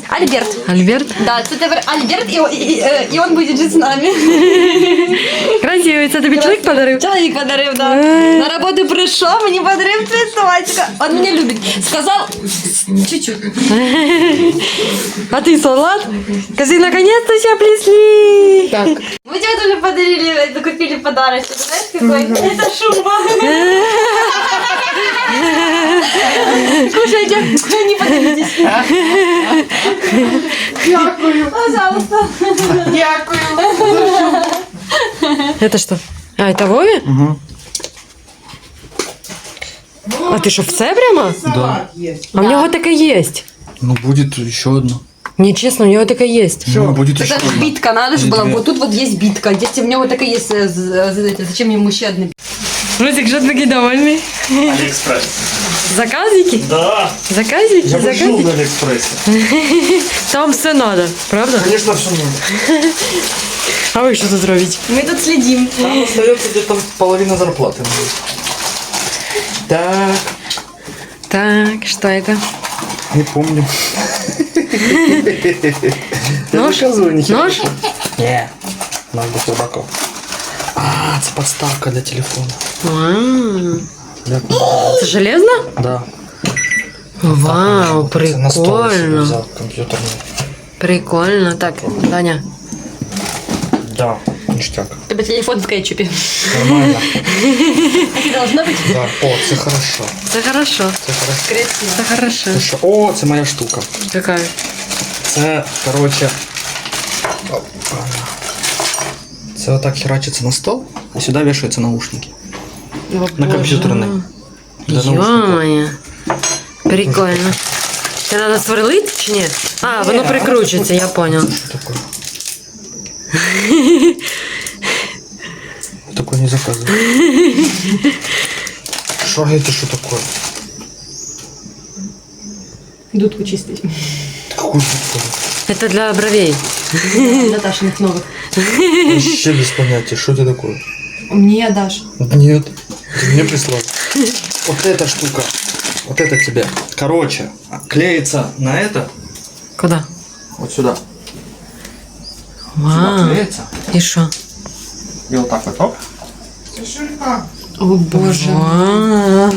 Альберт. Альберт? Да, це тепер Альберт, і, і, і, і він буде жити з нами. Красивий, це тобі чоловік подарив? Чоловік подарив, да. Е. На роботу прийшов, мені подарив цвіточка. Он мене любить. Сказав, чуть-чуть. А ти салат? Кажи, наконец-то ще плесли. Так. Мы тебе тоже подарили, это, купили подарочек. Знаешь, какой? Это шуба. Кушайте, не подавитесь. Дякую. Пожалуйста. Дякую. Это что? А, это Вове? А ти що, все прямо? Салат є. А в нього таке є. Ну, будет еще одно. Ні, чесно, в нього таке є. Ну, будет еще Это одно. битка, надо же Или было. две. Вот тут вот есть битка. Если в него так и есть, э, з- з- зачем ему еще одна Русик, що такий довольний? Алиэкспресс. Заказики? Да, Заказики? я бы жил на Алиэкспрессе. Там все надо, правда? Конечно, все надо. А ви що тут робите? Мы тут следим. Там остается где-то половина зарплаты. Так, Так, что это? не помню. Нож? Нож? Не, нож для собаков. А, это подставка для телефона. А. Це железно? Да. Вау, Это на стол прикольно. взял компьютерный. Прикольно. Так, Даня. Да, ништяк. У тебя телефон в кетчупе. Нормально. Так должно быть Да. О, це хорошо. Це хорошо. Це хорошо. красиво. Це хорошо. Що? О, це моя штука. Какая? Це, короче. опа. Це отак херачиться на стол, і сюди вішаються наушники. На комп'ютерний. Для наушників. Ё-моё. Прикольно. Це треба сверлити чи ні? А, воно прикручується, я понял. Что такое? Такое не заказываю. Что это что такое? Дудку чистить. Какую такое? Это для бровей. Наташиных новых. Вообще без понятия, что это такое? Мне отдашь. Нет, ты мне прислал. Вот эта штука, вот это тебе. Короче, клеится на это, Куда? вот сюда. Сюда Вау. клеится. І що? И вот так вот, оп. Це шурика. О боже. Вау.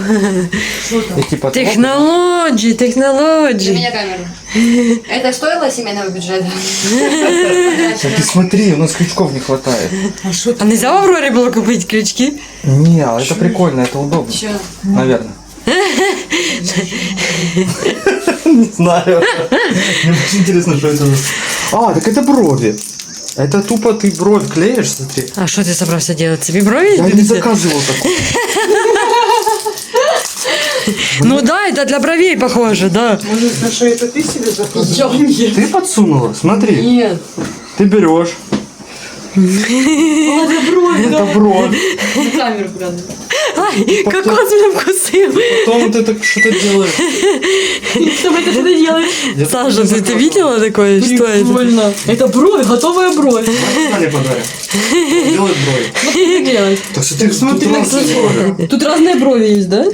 И типа... оп. Технології, технології. меня камеру. Это стоило семейного бюджета? Да ты смотри, у нас крючков не хватает. А нельзя в Авроре было купить крючки? Не, а это прикольно, это удобно. Чё? Наверное. Не знаю. Мне очень интересно, что это. за- А, так это брови. Это тупо ты бровь клеишь, смотри. А що ти собрався делать? Собі брові? Я не дивиться? заказывал такое. Ну да, это для бровей похоже, да. Може, Саша, це ти собі заказав? Ты подсунула, смотри. Нет. Ты берешь. Это бровь. Камеру правда. Ай, кокос меня вкусил. Потом ты так что-то делаешь. Что вы это что делаешь? Я Саша, ты, ты видела такое? Что это? Это бровь, готовая бровь. Мне подарят. Делай брови. Что делать? Так смотри, смотри, брови. Тут разные брови есть, да?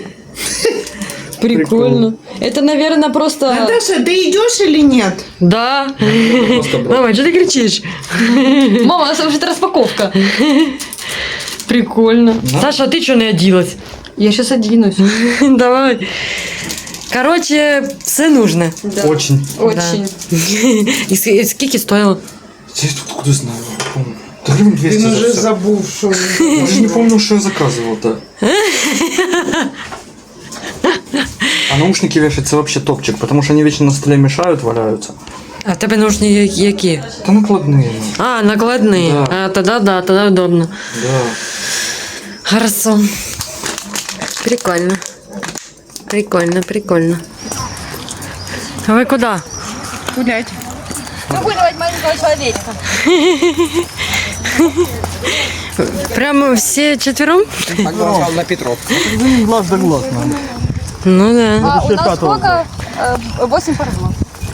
Прикольно. Это, наверное, просто... Наташа, ти йдеш или нет? Да. Мама, что ты кричишь? Мама, это уже распаковка. Прикольно. Саша, а ты что не оделась? Я сейчас оденусь. Давай. Короче, все нужно. Да. Очень. Очень. И с- и скільки стоило? Здесь тут откуда знаю, не помню. Да гривен 200 Він уже забув, що Я даже не помню, что я заказывал-то. А наушники вешаться вообще топчик, потому что они вечно на столе мешают, валяются. А в тебе нужні я- які? Это накладные. ну. А, накладні. Да. А, тогда да, тогда удобно. Да. Хорошо. Прикольно. Прикольно, прикольно. А вы куда? гулять. Выгуливать маленького человечка. Прямо все четвером? на Петров. Глаз да глаз надо. Ну да. А у нас сколько? Э, Восемь пар глаз.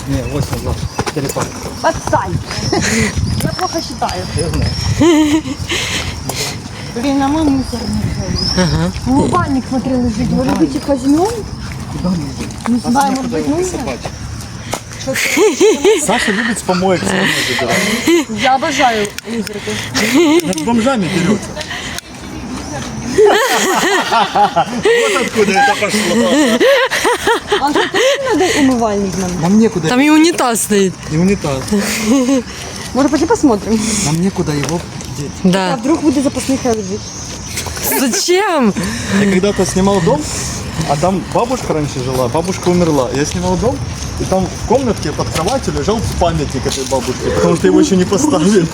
Не, 8 глаз. 4 пары. Отстань. Я плохо считаю. Блін, а ми мусор не взяли. Ага. Умывальник, смотри, лежит. Может быть, их возьмем? Не знаю, может быть, нужно? Саша любит с помоек самой забирать. Я обожаю лузерки. Над бомжами берется. Вот откуда это пошло. А тобі надо умывальник нам? Нам некуда. Там и унитаз стоит. И унитаз. Может, пошли посмотрим? Нам некуда его деть. А вдруг будет запасный лежить? Зачем? Я когда-то снимал дом, а там бабушка раньше жила, бабушка умерла. Я снимал дом, и там в комнатке под кроватью лежал памятник этой бабушки, потому что его еще не поставили.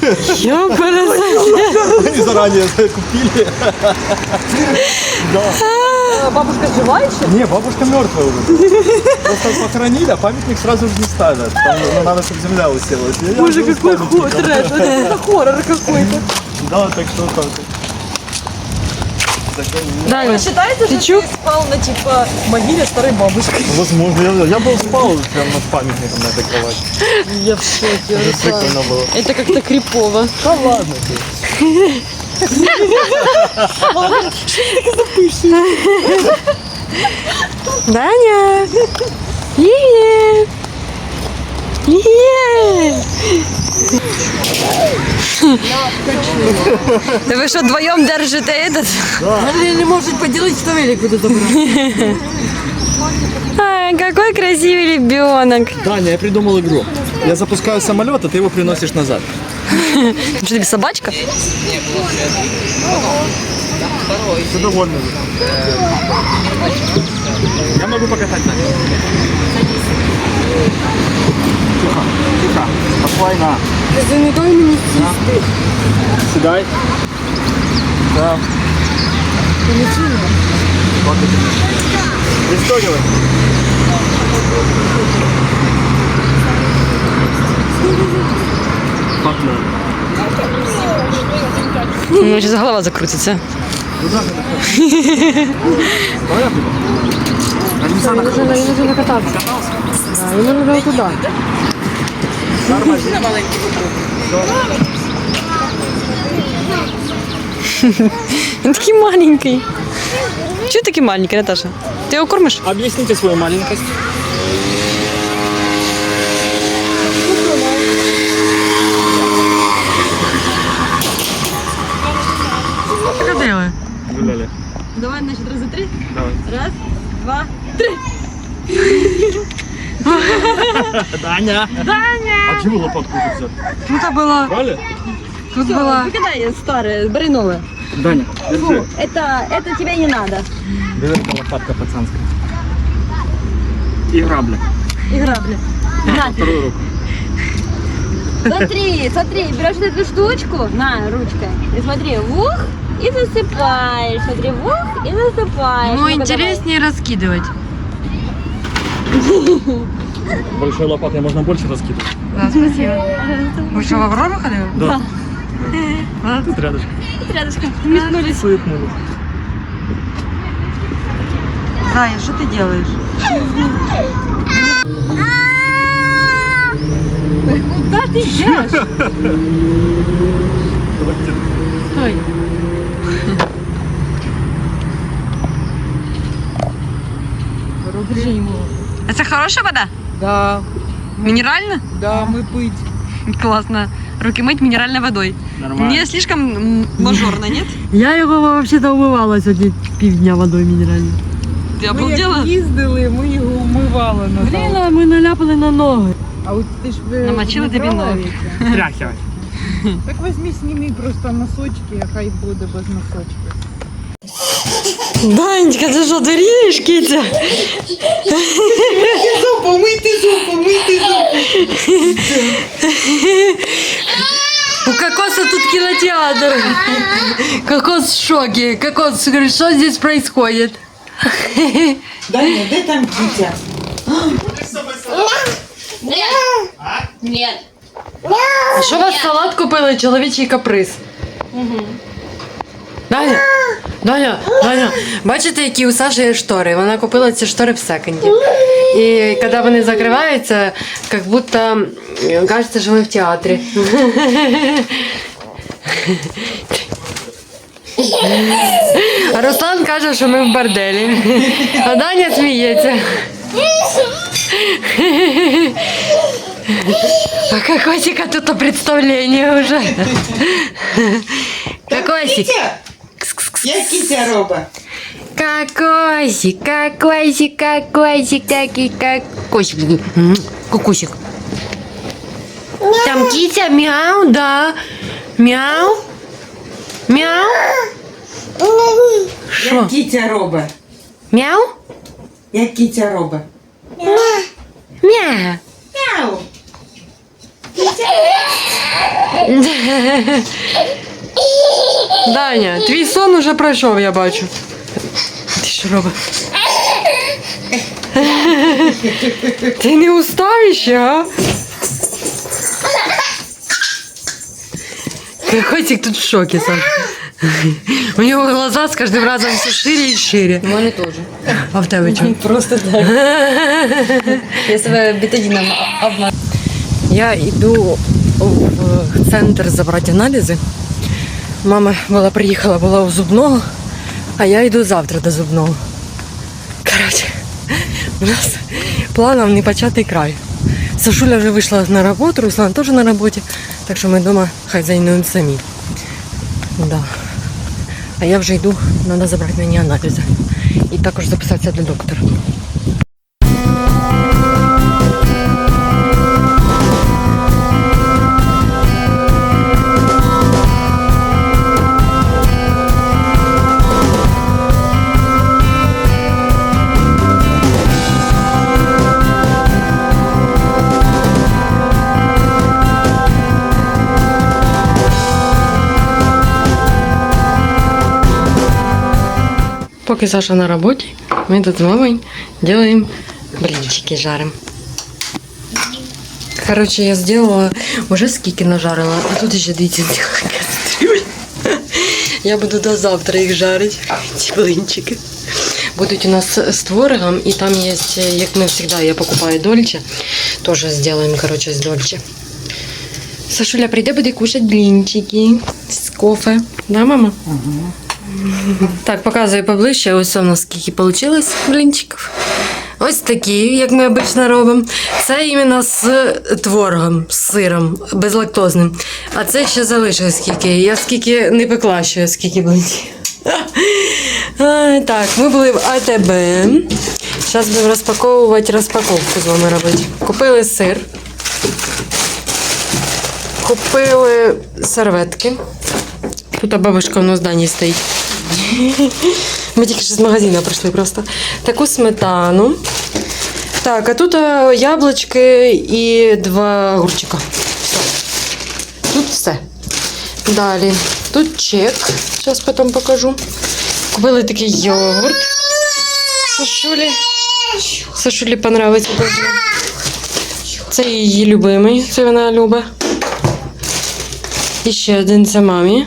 Они заранее купили. Да. Бабушка жива ще? Не, бабушка мертвая уже. Просто похоронили, а памятник сразу же не ставят. Там ну, надо, чтобы земля уселась. Боже, какой трэш. Это хоррор какой-то. Да, так что так. Далі. Считается, что ты спал на, типа, могиле старой бабушки? Возможно, я, я был спал прямо над памятником на этой кровати. Я в шоке, Это прикольно было. Это как-то крипово. Да ладно ты. Даня! Привет! Привет! Да вы что, вдвоем держите этот? Она не может поделать, что велик буду забрать. Ай, какой красивый ребенок. Даня, я придумал игру. Я запускаю самолет, а ты его приносишь назад. Что тебе собачка? Ты довольна? Я могу покатать Даня. Тихо, тихо, спокойно. Ты не дай мне Седай. Да. Вот это. Пристегивай. Пахнет. У меня сейчас голова закрутится. Нужно накататься. Да, ему нужно туда. Он такой маленький. Чего такой маленький, Наташа? Ты его кормишь? Объясните свою маленькость. Делаю? Гуляли. Давай, значит, раза три. Давай. Раз, два, Даня! Даня! А чего лопатку взял? Тут было, Брали? тут было. Выкидай старое, бери новое. Даня, держи. Это, это тебе не надо. Проверка лопатка пацанская. И грабля. И грабли. На, Вторую руку. смотри, смотри, берешь эту штучку, на, ручкой, и смотри, вух, и засыпаешь. Смотри, вух, и засыпаешь. Ну, Ну-ка, интереснее раскидывать. Большой лопатой можно больше раскидывать. Да, спасибо. Вы что, в Аврору ходили? Да. Тут рядышком. Тут рядышком. Метнулись. Суетнулись. Даня, что ты делаешь? Куда ты идешь? Стой. Это хорошая вода? Да, Минеральная? да, мы пыть. Классно. Руки мыть минеральной водой. Нормально. Не слишком м, мажорно, нет? Я його вообще-то умивала сьогодні півдня водою мінеральною. Ты Ми обалдела? як їздили, ми його умивали назад. Блін, а ми наляпали на ноги. А от ти ж ви Намочила не тобі брала ноги. яйця? Тряхивай. Так візьми, сніми просто носочки, а хай буде без носочків. Данечка, ти що, дурієш, киця? Зуб, мийти зуб, мийти зуб. У Кокоса тут кинотеатр. Кокос в шоке. Кокос говорит, что здесь происходит? Даня, де там дитя? Нет. А що у вас салат купили? Чоловічий каприз. Даня, Даня, Даня, бачите, які у Саші є штори? Вона купила ці штори в секонді. І коли вони закриваються, як будто м, кажеться, що ми в театрі. А Руслан каже, що ми в борделі. А Даня сміється. А кокосика тут представление уже. Кокосик. Кітя! Я кітя роба. Кокосик, кокосик, кокосик, такий кокосик. М, Кокосик. Там кися, мяу, да. Мяу. Мяу. Що? Як кітя роба. Мяу? Як кітя роба. Мяу. Мяу. Даня, твій сон уже пройшов, я бачу. Ти що робиш? Ти не устав ще, а? Котик тут в шоке сам. У нього глаза з кожним разом все шире і шире. У мене теж. А в тебе чого? Просто так. Я себе бетадіном обман. Я йду в центр забрати аналізи. Мама була приїхала, була у зубного, а я йду завтра до зубного. Коротше, у нас планом не початий край. Сашуля вже вийшла на роботу, Руслан теж на роботі, так що ми вдома хай зайнуємо самі. Да. А я вже йду, треба забрати мені аналізи. І також записатися до доктора. Поки Саша на работе, мы тут с мамой делаем блинчики, жарим. Короче, я сделала, уже скільки нажарила, а тут ще дивіться, ціла. Я буду до завтра їх жарити, ці блинчики. Будуть у нас з творогом, і там є, як ми завжди, я покупаю дольче. Тоже сделаем, короче, з дольче. Сашуля прийде, буде кушати блинчики з кофе. Да, мама? Так, показую поближче. Ось у нас скільки вийшло блинчиків. Ось такі, як ми обично робимо. Це іменно з творогом, з сиром, безлактозним. А це ще залишилось скільки. Я скільки не пекла ще, скільки блинчиків. Так, ми були в АТБ. Зараз будемо розпаковувати розпаковку з вами робити. Купили сир. Купили серветки. Тут бабушка у нас в зданні стоїть. Ми тільки що з магазину прийшли просто. Таку сметану. Так, а тут е, яблучки і два огурчика. Все. Тут все. Далі. Тут чек. Зараз потім покажу. Купили такий йогурт. Сашулі. Сашулі понравиться дуже. Це її любимий, це вона любить. І ще один це мамі.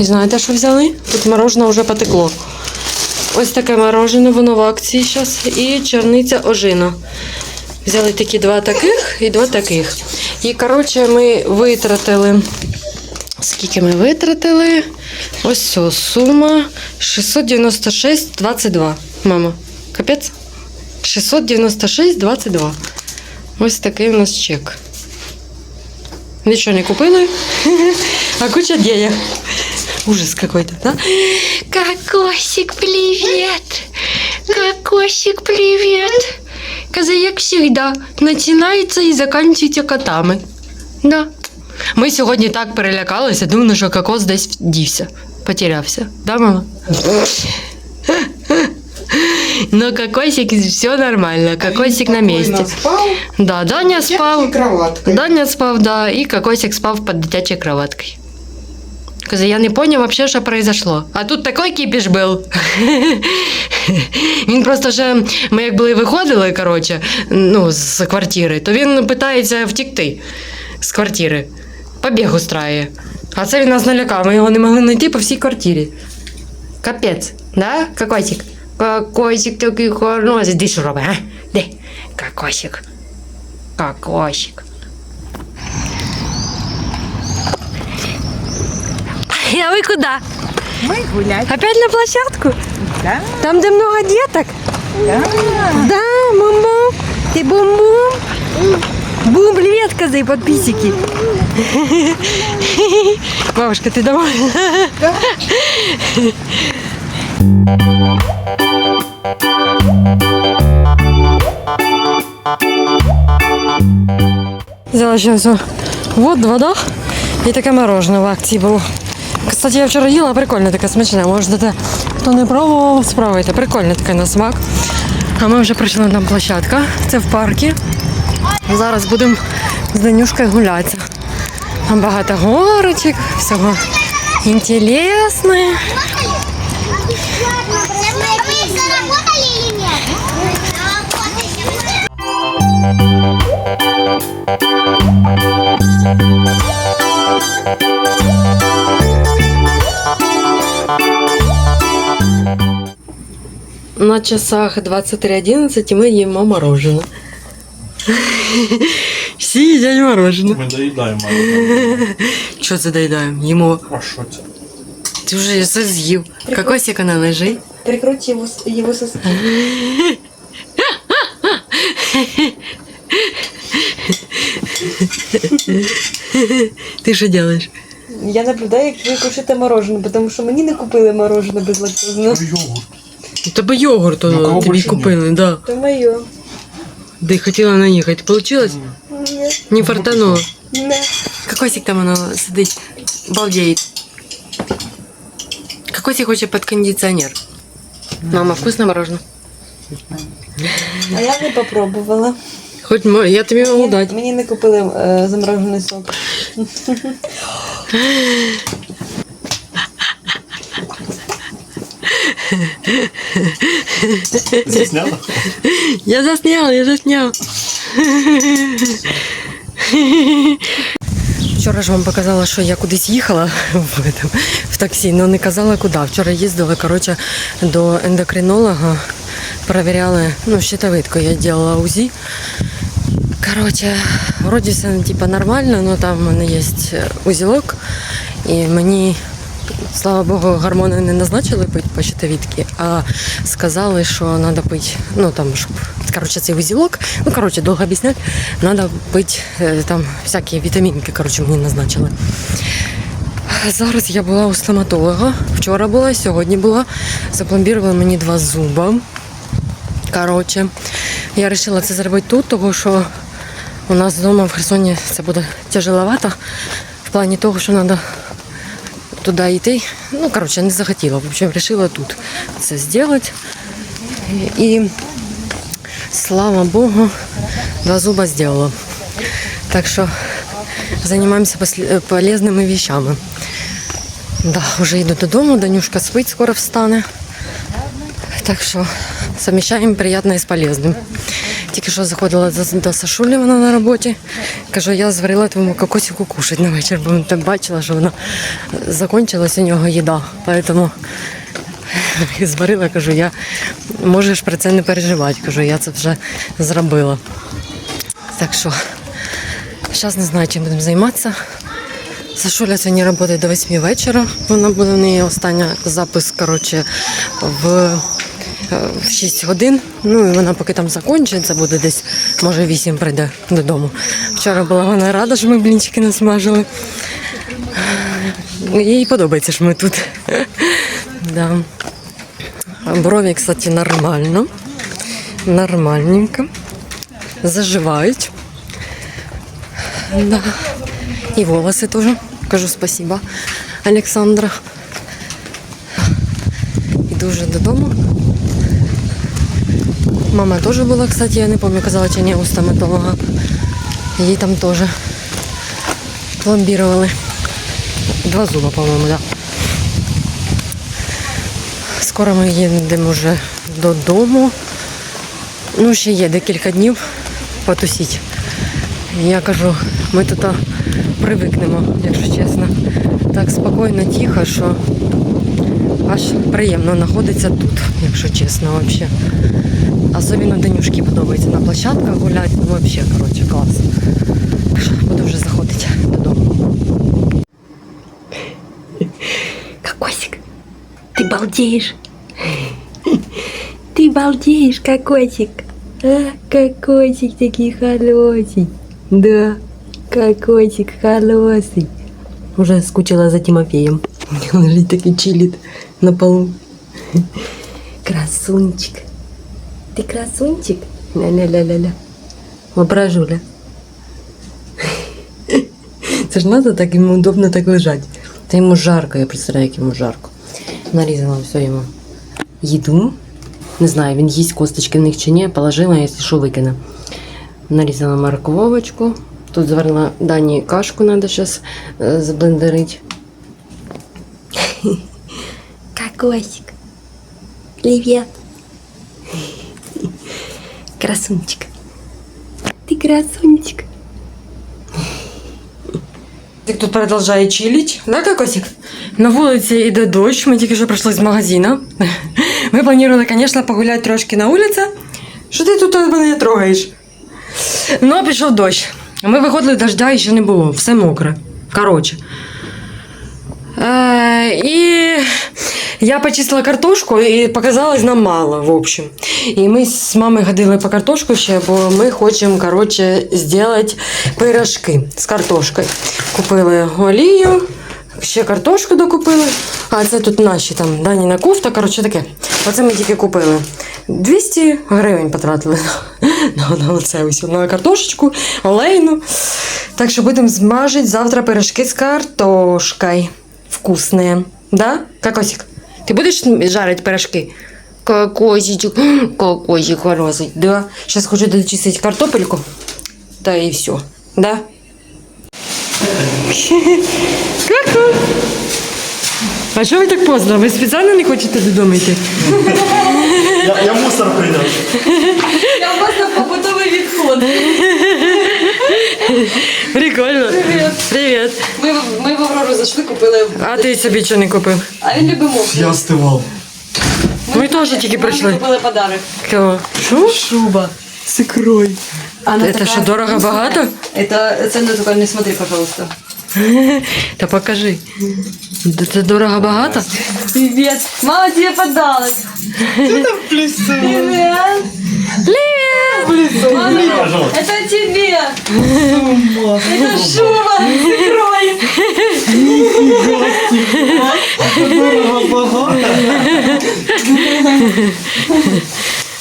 І знаєте, що взяли? Тут мороженое вже потекло. Ось таке мороженое, воно в акції зараз. І чорниця ожина. Взяли такі два таких і два таких. І, коротше, ми витратили. Скільки ми витратили? Ось ця сума 696,22. Мама, капець? 696,22. Ось такий у нас чек. Нічого не купили, а куча денег. Ужас какой-то, да? Кокосик, привет! Кокосик, привет! Каза, як всегда, починається і закінчується котами. Да. Ми сьогодні так перелякалися, думали, що кокос десь дівся, потерявся. Да, мама? Но кокосик, все нормально, кокосик на месте. спав, Да, Даня спав. кроватка. Даня спав, да, і Кокосик спав під дитячою кроваткою. Каза, я не поняв вообще, що произошло. А тут такий кіпіш був. Він просто вже, ми як були виходили, коротше, ну, з квартири, то він питається втікти з квартири. Побіг устраює. А це він нас налякав, ми його не могли знайти по всій квартирі. Капець, да, Кокосик? Кокосик такий хороший. Де що робить, а? Де? Кокосик. Кокосик. А вы куда? Ми гулять. Опять на площадку? Да, Там, где много деток? да. Да, бум-бум. Ты бум-бум? Бум, привет, козы и подписчики. Бабушка, ты домой? Взяла сейчас вот вода і таке мороженое в акції було. Кстати, я вчора їла, прикольне таке смачне. Можете, хто не пробував, спробуйте. Прикольне таке на смак. А ми вже прийшли там площадка. Це в парку. Зараз будемо з Данюшкою гуляти. Там багато горочок, всього інтересне. Нет? Заработали. На часах 23.11 і ми їмо мороженое. Всі їдять мороженое. Мы доедаем мороженое. Що це доїдаємо? Їмо. А что это? Ти вже все з'їв. Кокосик вона лежить. Прикрути его, его соски. Ти що робиш? Я наблюдаю, як ви кушаєте мороженое, тому що мені не купили мороженое безлактозне. Йогурт. У тебе йогурт Ну, тобі ні? купили, да. То моє. Ти хотіла наїхати. Получилось? Ні. Не фартануло. Не. Кокосик там воно сидить. Балдеет. Кокосик хоче під кондиціонер. Мама, вкусно мороженое? А я не попробувала. Хоч мо- я тобі можу дати. Мені не купили е, заморожений сок. Засняла? Я заснял, я заснял. Вчора ж вам показала, що я кудись їхала в, этом, в таксі, але не казала куди. Вчора їздила коротше, до ендокринолога, перевіряли ну, щитовидку, я робила УЗІ. Коротше, вроді все типа, нормально, але там в мене є узілок, і мені Слава Богу, гормони не назначили пити по щитовідки, а сказали, що треба пити, ну там, щоб, коротше, цей вузілок, ну, коротше, довго об'ясняти, треба пити е, там всякі вітамінки, коротше, мені назначили. Зараз я була у стоматолога. Вчора була, сьогодні була. Запломбірували мені два зуба. Коротше, я вирішила це зробити тут, тому що у нас вдома в Херсоні це буде тяжеловато. В плані того, що треба туди йти. Ну, коротше, не захотіла. В общем, вирішила тут це зробити. І слава Богу, два зуба зробила. Так що займаємося послі- полезними вещами. Да, вже йду додому, Данюшка спить, скоро встане. Так що совмещаємо приємне з полезним. Тільки що заходила до, Сашулі, вона на роботі. Кажу, я зварила твоєму кокосику кушать на вечір, бо так бачила, що вона закінчилась у нього їда. Тому зварила, кажу, я можеш про це не переживати. Кажу, я це вже зробила. Так що зараз не знаю, чим будемо займатися. Сашуля сьогодні працює до 8 вечора. Вона буде в неї остання запис, коротше, в, в 6 годин. Ну і вона поки там закінчиться, буде десь, може, 8 прийде додому. Вчора була вона рада, що ми блінчики насмажили. Їй подобається, що ми тут. Да. Брові, кстати, нормально. Нормальненько. Заживають. Да. И волосы тоже. Кажу спасибо, Александра. Іду вже додому. Мама теж була, кстати, я не пам'ятаю, казала, чи ні, у стоматолога. Їй там теж пломбірували. Два зуба, по-моєму, да. Скоро ми їдемо вже додому. Ну, ще є декілька днів потусіть. Я кажу, ми тут привикнемо, якщо чесно. Так спокійно, тихо, що аж приємно знаходиться тут, якщо чесно, взагалі. Особливо Данюшки подобається на площадках гуляти, ну взагалі, коротше, клас. Буду вже заходити додому. Кокосик, ти балдеєш? Ты балдеешь, кокосик. А, кокосик такий хороший. Да, кокосик холосый. Уже скучила за Тимофеем. Он же таки чилит на полу. Красунчик. Ты красунчик? Ля-ля-ля-ля-ля. Воображуля. Це ж надо так йому удобно так лежать. Та йому жарко, я представляю, як йому жарко. Нарізала все йому їду. Не знаю, він їсть косточки в них чи ні, положила, якщо що викине. Нарізала морковочку. Тут зварила Дані кашку, треба зараз заблендерити. Кокосик. Привет. Красунчик. Ты красунчик. Ти тут продовжує чилить, да, кокосик? На вулиці йде дощ, ми тільки що прийшли з магазину. Ми планували, звісно, погуляти трошки на вулиці. Що ти тут мене трогаєш? Ну, пішов дощ. Ми виходили, дождя і ще не було, все мокре. Коротше. Е, і я почистила картошку і показалось нам мало, в общем. І ми з мамою ходили по картошку ще, бо ми хочемо, коротше, зробити пирожки з картошкою. Купили олію, ще картошку докупили. А це тут наші там Даніна кофта, коротше таке. Оце ми тільки купили. 200 гривень потратили на, на оце ось на картошечку, олейну. Так що будемо змажити завтра пирожки з картошкою. Вкусные. Да, Кокосик? Ты будешь жарить пирожки? Кокосичек, кокосик хороший. Да. Сейчас хочу дочистить картопельку. Да и все. Да? Ку-ку. А що ви так поздно? Ви спеціально не хочете додому йти? Я, я мусор принес. Я просто побутовий відход. Прикольно. Привіт. Привіт. Ми, ми в Аврору зайшли, купили. А ти собі що не купив? А він любить мовку. Я остывал. Ми теж тільки прийшли. Купили подарок. Кого? Що? Шуба. З ікрою. Она Це що, дорого багато? Это цену только не смотри, пожалуйста. Та покажи. Д- Це дорого багато? Привет. Мама тебе подарок. Привет. Привет. Мама, это тебе. Это шуба с икрой.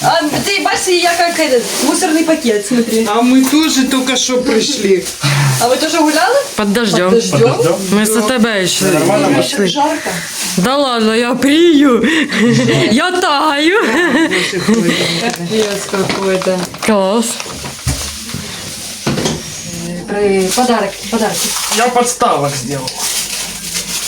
А ты бачишь, я как этот мусорный пакет, смотри. А мы тоже только что пришли. А вы тоже гуляли? Под дождем. Дождем? Ми за тебе ще пішли. Жарко. Да ладно, я прию. Я таю. Капец какой-то. Клас. Подарок, подарок. Я подставок сделал.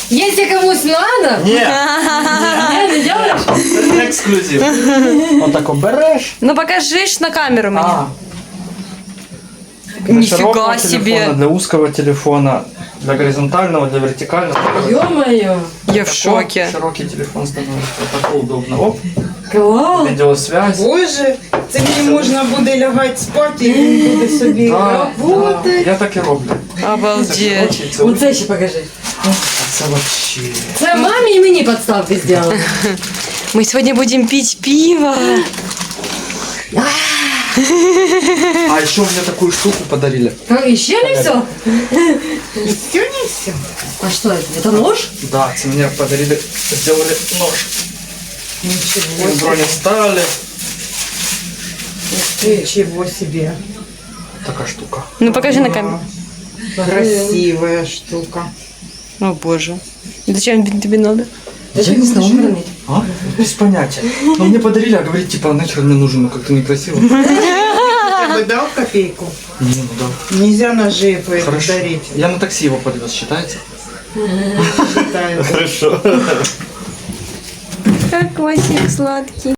Если кому-то надо, Нет, не, не делаешь? это эксклюзив. Вот так берешь. Ну покажи на камеру мне. А. Нифига Для широкого себе. телефона, для узкого телефона, для горизонтального, для вертикального. Ё-моё. Я в Такой шоке. Широкий телефон становится. Такой удобно. Оп, Клас. видеосвязь. Боже, це мені можна буде лягати спати, і він буде собі работати. я так і роблю. Це Обалдеть. очень- це Оце ще покажи. Це вообще. Це мамі і мені подставки зробили. Мы сегодня будем пить пиво. А еще мне такую штуку подарили. І ще не все? Все не все. А що це? Це нож? Да, це мне подарили, сделали нож. Ничего Из бронестали. Себе. Ничего себе. Такая штука. Ну покажи на камеру. Красивая штука. О боже. Зачем тебе надо? Я не знаю. А? Без понятия. Но мне подарили, а говорит, типа, нахер мне нужен, ну как-то некрасиво. Не, Ты бы дал копейку? ну да. Нельзя ножи Хорошо. дарить. Я на такси его подвез, считается? Считаю. Хорошо. Кокосик сладкий.